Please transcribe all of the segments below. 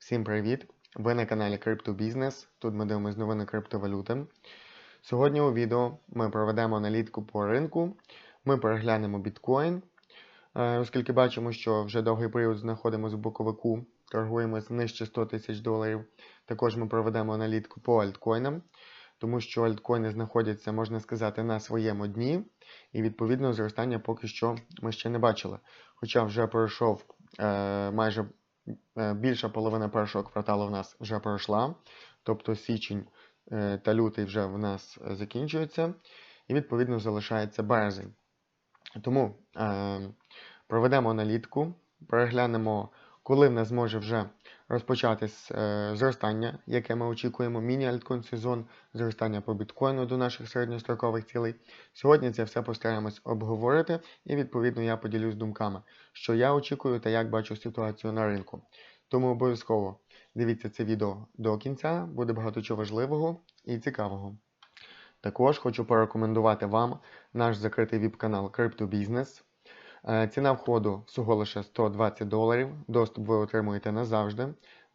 Всім привіт! Ви на каналі Криптобізнес. Тут ми дивимося новини криптовалюти. Сьогодні у відео ми проведемо аналітику по ринку. Ми переглянемо біткоін, е, оскільки бачимо, що вже довгий період знаходимося в боковику, торгуємося нижче 100 тисяч доларів. Також ми проведемо аналітику по альткоїнам, тому що альткоїни знаходяться, можна сказати, на своєму дні, і відповідно зростання поки що ми ще не бачили. Хоча вже пройшов е, майже більша половина першого кварталу в нас вже пройшла, тобто січень е, та лютий вже в нас е, закінчується, і відповідно залишається березень. Тому е, проведемо налітку, переглянемо, коли в нас може вже розпочатись е, зростання, яке ми очікуємо, міні-альткоін сезон, зростання по біткоїну до наших середньострокових цілей. Сьогодні це все постараємось обговорити, і відповідно я поділюсь думками, що я очікую та як бачу ситуацію на ринку. Тому обов'язково дивіться це відео до кінця, буде багато чого важливого і цікавого. Також хочу порекомендувати вам наш закритий віп-канал CryptoBusiness. Е, Ціна входу всього лише 120 доларів. Доступ ви отримуєте назавжди.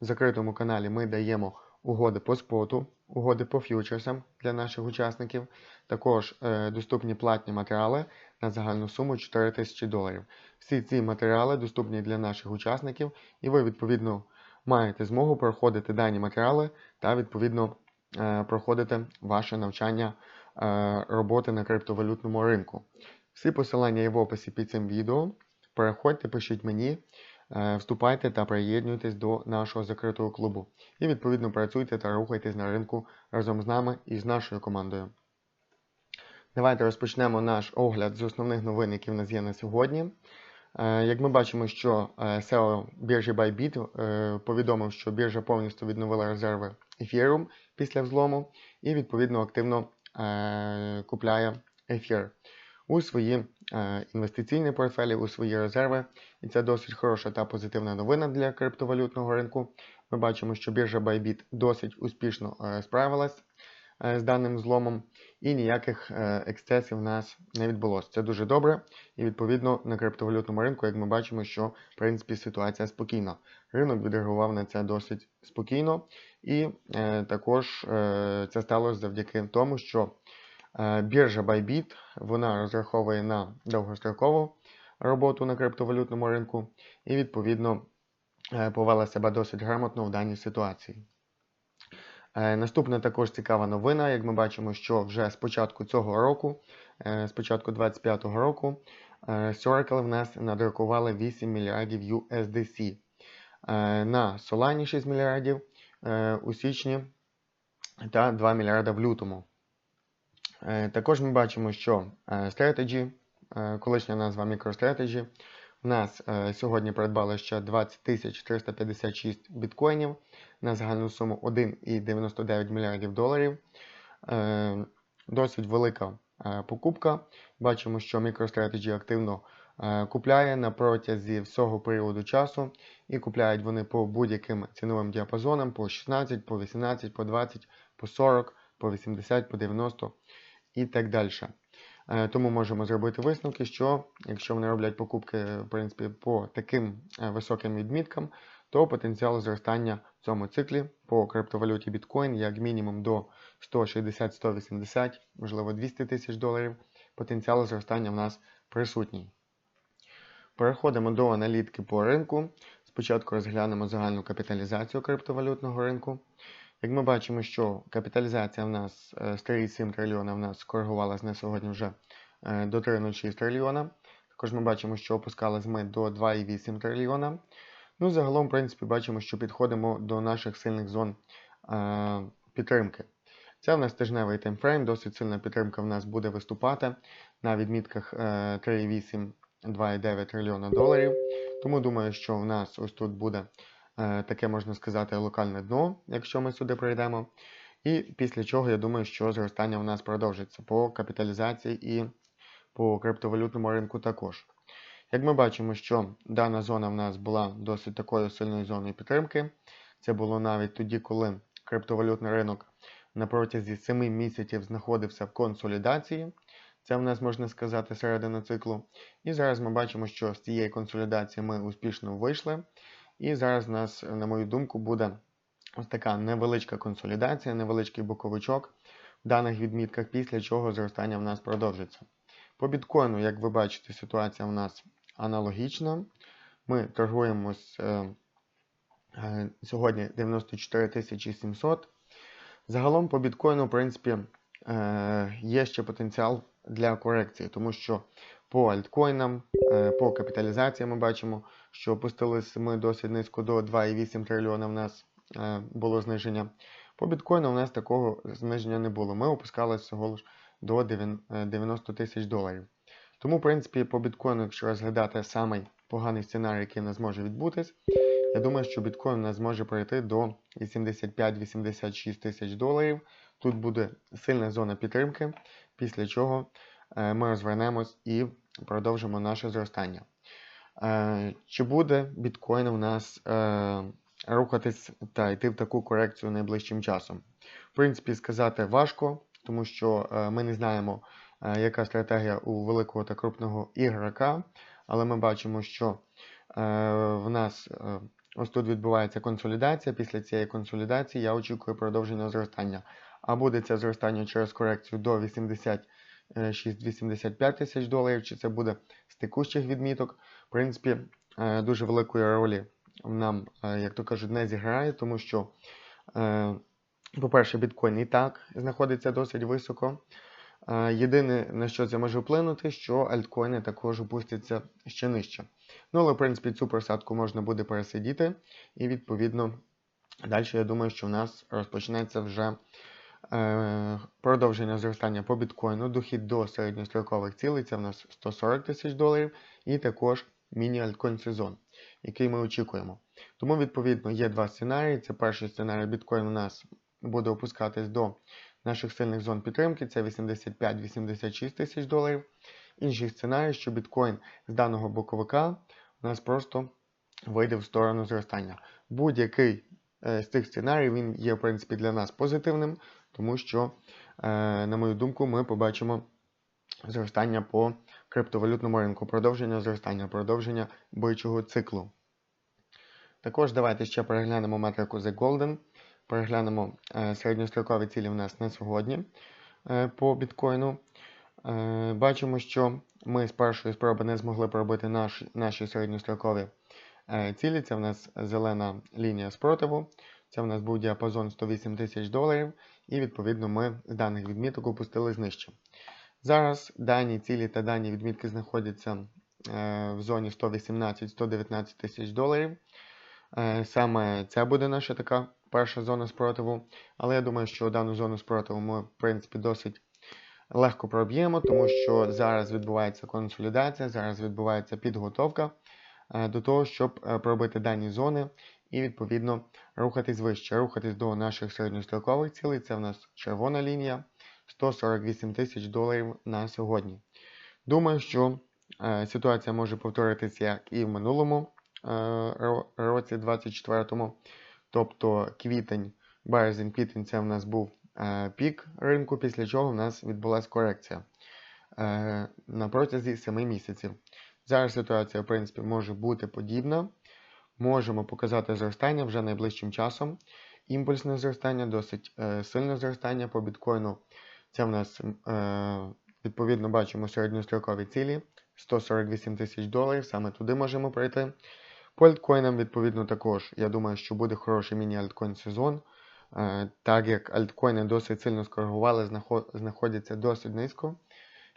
В закритому каналі ми даємо угоди по споту, угоди по ф'ючерсам для наших учасників. Також е, доступні платні матеріали на загальну суму 4 тисячі доларів. Всі ці матеріали доступні для наших учасників, і ви, відповідно, маєте змогу проходити дані матеріали та, відповідно, е, проходити ваше навчання роботи на криптовалютному ринку. Всі посилання є в описі під цим відео. Переходьте, пишіть мені, е, вступайте та приєднуйтесь до нашого закритого клубу. І відповідно працюйте та рухайтесь на ринку разом з нами і з нашою командою. Давайте розпочнемо наш огляд з основних новин, які в нас є на сьогодні. Е, Як ми бачимо, що е, SEO біржі Bybit повідомив, що біржа повністю відновила резерви ефіру після взлому і відповідно активно купляє ефір у свої е, інвестиційні портфелі, у свої резерви. І це досить хороша та позитивна новина для криптовалютного ринку. Ми бачимо, що біржа Bybit досить успішно е, справилась е, з даним зломом, і ніяких ексцесів в нас не відбулося. Це дуже добре. І відповідно на криптовалютному ринку, як ми бачимо, що в принципі ситуація спокійна. Ринок відреагував на це досить спокійно, і також це сталося завдяки тому, що Біржа Bybit вона розраховує на довгострокову роботу на криптовалютному ринку і, відповідно, е, повела себе досить грамотно в даній ситуації. Е, Наступна також цікава новина, як ми бачимо, що вже з початку цього року, з початку 2025 року, Circle в нас надрукували 8 мільярдів USDC. На Solana 6 мільярдів у січні та 2 мільярда в лютому. Е, також ми бачимо, що е, Strategy, е, колишня назва MicroStrategy, в нас сьогодні придбали ще 20 356 біткоїнів на загальну суму 1,99 мільярдів доларів. Досить велика покупка. Бачимо, що MicroStrategy активно купляє на протязі всього періоду часу, і купляють вони по будь-яким ціновим діапазонам: по 16, по 18, по 20, по 40, по 80, по 90 і так далі. Е, тому можемо зробити висновки, що якщо вони роблять покупки в принципі, по таким е, високим відміткам, то потенціал зростання в цьому циклі по криптовалюті біткоін як мінімум до 160-180, можливо 200 тисяч доларів. Потенціал зростання в нас присутній. Переходимо до аналітики по ринку. Спочатку розглянемо загальну капіталізацію криптовалютного ринку. Як ми бачимо, що капіталізація в нас е, з 3,7 трильйона в нас скоригувалася на сьогодні вже е, до 3,06 трильйона. Також ми бачимо, що опускалися ми до 2,8 трильйона. Ну, загалом, в принципі, бачимо, що підходимо до наших сильних зон е, підтримки. Це в нас тижневий таймфрейм, досить сильна підтримка в нас буде виступати на відмітках 3,8-2,9 трильйона доларів. Тому думаю, що в нас ось тут буде Е, таке можна сказати локальне дно, якщо ми сюди прийдемо. І після чого я думаю, що зростання у нас продовжиться по капіталізації і по криптовалютному ринку також. Як ми бачимо, що дана зона в нас була досить такою сильною зоною підтримки. Це було навіть тоді, коли криптовалютний ринок на протязі 7 місяців знаходився в консолідації. Це в нас можна сказати середина циклу. І зараз ми бачимо, що з цієї консолідації ми успішно вийшли. І зараз у нас, на мою думку, буде ось така невеличка консолідація, невеличкий боковичок в даних відмітках, після чого зростання в нас продовжиться. По біткоїну, як ви бачите, ситуація в нас аналогічна. Ми торгуємось е, е, сьогодні 94 700. Загалом по біткоїну, в принципі, е, є ще потенціал для корекції, тому що по альткоїнам, е, по капіталізації ми бачимо, що опустилися ми досить низько до 2,8 трильйона в нас е, було зниження. По біткоїну у нас такого зниження не було. Ми опускалися всього лиш до 90 тисяч доларів. Тому, в принципі, по біткоїну, якщо розглядати самий поганий сценарій, який у нас може відбутись, я думаю, що біткоін у нас зможе пройти до 85-86 тисяч доларів. Тут буде сильна зона підтримки, після чого е, ми розвернемось і продовжимо наше зростання. Е, Чи буде біткоін у нас е, рухатись та йти в таку корекцію найближчим часом? В принципі, сказати важко, тому що е, ми не знаємо, яка стратегія у великого та крупного ігрока, але ми бачимо, що в нас ось тут відбувається консолідація. Після цієї консолідації я очікую продовження зростання. А буде це зростання через корекцію до 86-85 тисяч доларів, чи це буде з текущих відміток. В принципі, е, дуже великої ролі нам, е, як то кажуть, не зіграє, тому що, е, по-перше, біткоін і так знаходиться досить високо. Е, Єдине, на що це може вплинути, що альткоїни також опустяться ще нижче. Ну, але, в принципі, цю просадку можна буде пересидіти, і, відповідно, далі я думаю, що в нас розпочнеться вже е, продовження зростання по біткоїну, дохід до середньострокових цілей, це в нас 140 тисяч доларів, і також міні-альткоін сезон, який ми очікуємо. Тому, відповідно, є два сценарії. Це перший сценарій біткоін у нас буде опускатись до наших сильних зон підтримки, це 85-86 тисяч доларів. Інший сценарій, що біткоін з даного боковика у нас просто вийде в сторону зростання. Будь-який е, з цих сценаріїв він є, в принципі, для нас позитивним, тому що, е, на мою думку, ми побачимо зростання по криптовалютному ринку, продовження зростання, продовження бойчого циклу. Також давайте ще переглянемо метрику The Golden. Переглянемо е, середньострокові цілі в нас на сьогодні е, по біткоїну. Е, бачимо, що ми з першої спроби не змогли пробити наш, наші середньострокові е, цілі. Це в нас зелена лінія спротиву. Це в нас був діапазон 108 тисяч доларів, і відповідно ми з даних відміток опустились нижче. Зараз дані цілі та дані відмітки знаходяться е, в зоні 118-119 тисяч доларів. Е, Саме це буде наша така перша зона спротиву. Але я думаю, що дану зону спротиву ми, в принципі, досить легко проб'ємо, тому що зараз відбувається консолідація, зараз відбувається підготовка е, до того, щоб е, пробити дані зони і, відповідно, рухатись вище, рухатись до наших середньострокових цілей. Це в нас червона лінія 148 тисяч доларів на сьогодні. Думаю, що е, ситуація може повторитися як і в минулому е, році 24-му. Тобто квітень, березень, квітень це в нас був е, пік ринку, після чого в нас відбулася корекція е, на протязі 7 місяців. Зараз ситуація, в принципі, може бути подібна. Можемо показати зростання вже найближчим часом. Імпульсне зростання, досить е, сильне зростання по біткоїну. Це в нас е, відповідно бачимо середньострокові цілі 148 тисяч доларів. Саме туди можемо пройти. По альткоїнам, відповідно, також. Я думаю, що буде хороший міні-альткоін сезон. Е, Так як альткоїни досить сильно скоригували, знаход- знаходяться досить низько.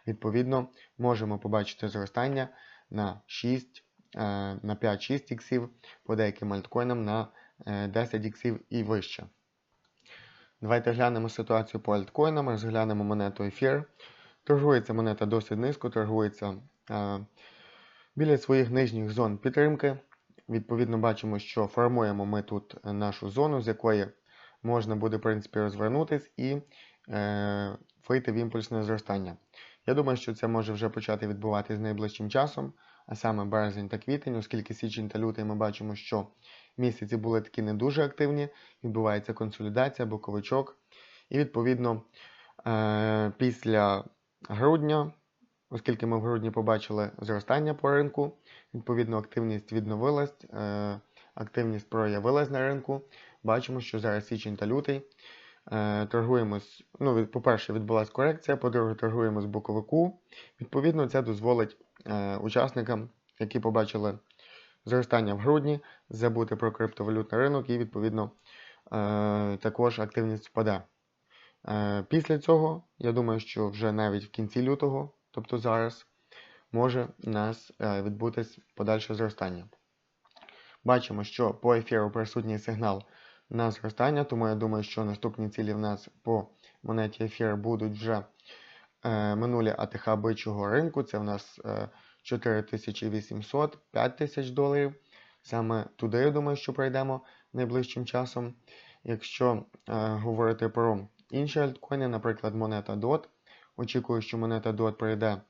Відповідно, можемо побачити зростання на 6, е, на 5-6 іксів, по деяким альткоїнам на е, 10 іксів і вище. Давайте глянемо ситуацію по альткоїнам, розглянемо монету ефір. Торгується монета досить низько, торгується е, біля своїх нижніх зон підтримки. Відповідно, бачимо, що формуємо ми тут е, нашу зону, з якої можна буде, в принципі, розвернутись і е, вийти в імпульсне зростання. Я думаю, що це може вже почати відбуватися найближчим часом, а саме березень та квітень, оскільки січень та лютий ми бачимо, що місяці були такі не дуже активні, відбувається консолідація, боковичок. І відповідно е, після грудня, оскільки ми в грудні побачили зростання по ринку, відповідно активність відновилась, е, активність проявилась на ринку. Бачимо, що зараз січень та лютий. Е, торгуємось, ну, по-перше, відбулася корекція, по-друге, торгуємо з боковику. Відповідно, це дозволить е, учасникам, які побачили зростання в грудні, забути про криптовалютний ринок і, відповідно, е, також активність впаде. Після цього, я думаю, що вже навіть в кінці лютого, тобто зараз, може у нас відбутись подальше зростання. Бачимо, що по ефіру присутній сигнал на зростання, тому я думаю, що наступні цілі в нас по монеті ефір будуть вже е, минулі АТХ бичого ринку. Це в нас е, 4800 5000 доларів. Саме туди, я думаю, що пройдемо найближчим часом. Якщо е, говорити про інші альткоїни, наприклад, монета DOT, очікую, що монета DOT прийде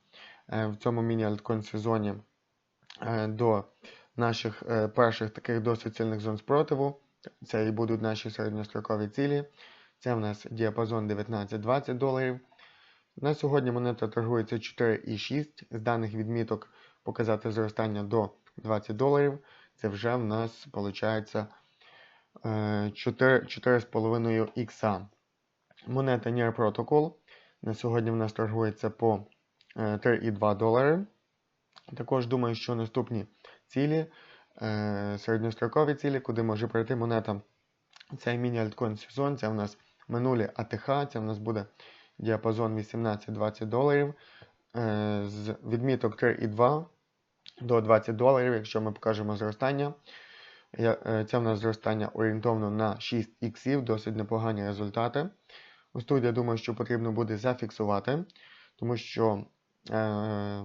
е, в цьому міні-альткоін сезоні е, до наших е, перших таких досить сильних зон спротиву. Це і будуть наші середньострокові цілі. Це в нас діапазон 19-20 доларів. На сьогодні монета торгується 4,6. З даних відміток показати зростання до 20 доларів. Це вже в нас виходить 4,5 ікса. Монета Near Protocol. На сьогодні в нас торгується по е, 3,2 долари. Також думаю, що наступні цілі, е, середньострокові цілі, куди може прийти монета. Це міні-альткоін сезон, це в нас минулі АТХ, це в нас буде діапазон 18-20 доларів. Е, з відміток 3,2 до 20 доларів, якщо ми покажемо зростання. Е, Це в нас зростання орієнтовно на 6 іксів, досить непогані результати. Ось тут я думаю, що потрібно буде зафіксувати, тому що е,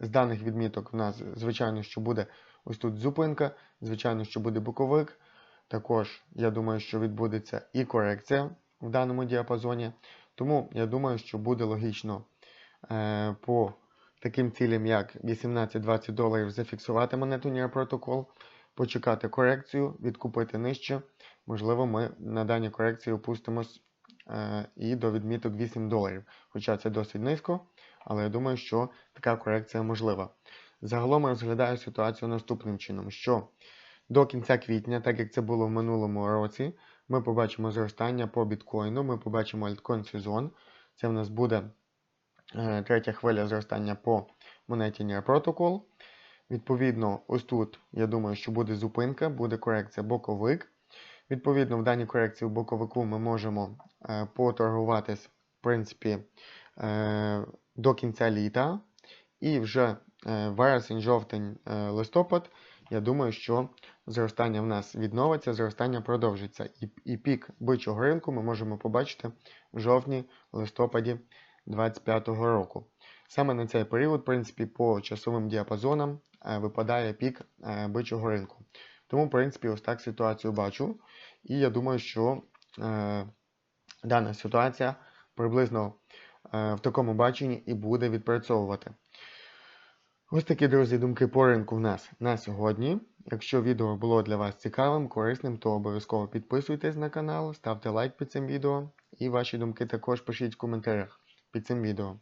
з даних відміток в нас, звичайно, що буде ось тут зупинка, звичайно, що буде боковик. Також я думаю, що відбудеться і корекція в даному діапазоні. Тому я думаю, що буде логічно е, по таким цілям, як 18-20 доларів, зафіксувати монету Near Protocol, почекати корекцію, відкупити нижче. Можливо, ми на даній корекції опустимось і до відміток 8 доларів. Хоча це досить низько, але я думаю, що така корекція можлива. Загалом розглядаю ситуацію наступним чином, що до кінця квітня, так як це було в минулому році, ми побачимо зростання по біткоїну, ми побачимо альткоін сезон. Це в нас буде е, третя хвиля зростання по монеті Near Protocol. Відповідно, ось тут, я думаю, що буде зупинка, буде корекція боковик. Відповідно, в даній корекції в боковику ми можемо е, поторгуватись, в принципі, е, до кінця літа. І вже е, вересень, жовтень, листопад, я думаю, що зростання в нас відновиться, зростання продовжиться. І, пік бичого ринку ми можемо побачити в жовтні, листопаді 2025 року. Саме на цей період, в принципі, по часовим діапазонам випадає пік бичого ринку. Тому, в принципі, ось так ситуацію бачу. І я думаю, що е, дана ситуація приблизно е, в такому баченні і буде відпрацьовувати. Ось такі, друзі, думки по ринку в нас на сьогодні. Якщо відео було для вас цікавим, корисним, то обов'язково підписуйтесь на канал, ставте лайк під цим відео і ваші думки також пишіть в коментарях під цим відео.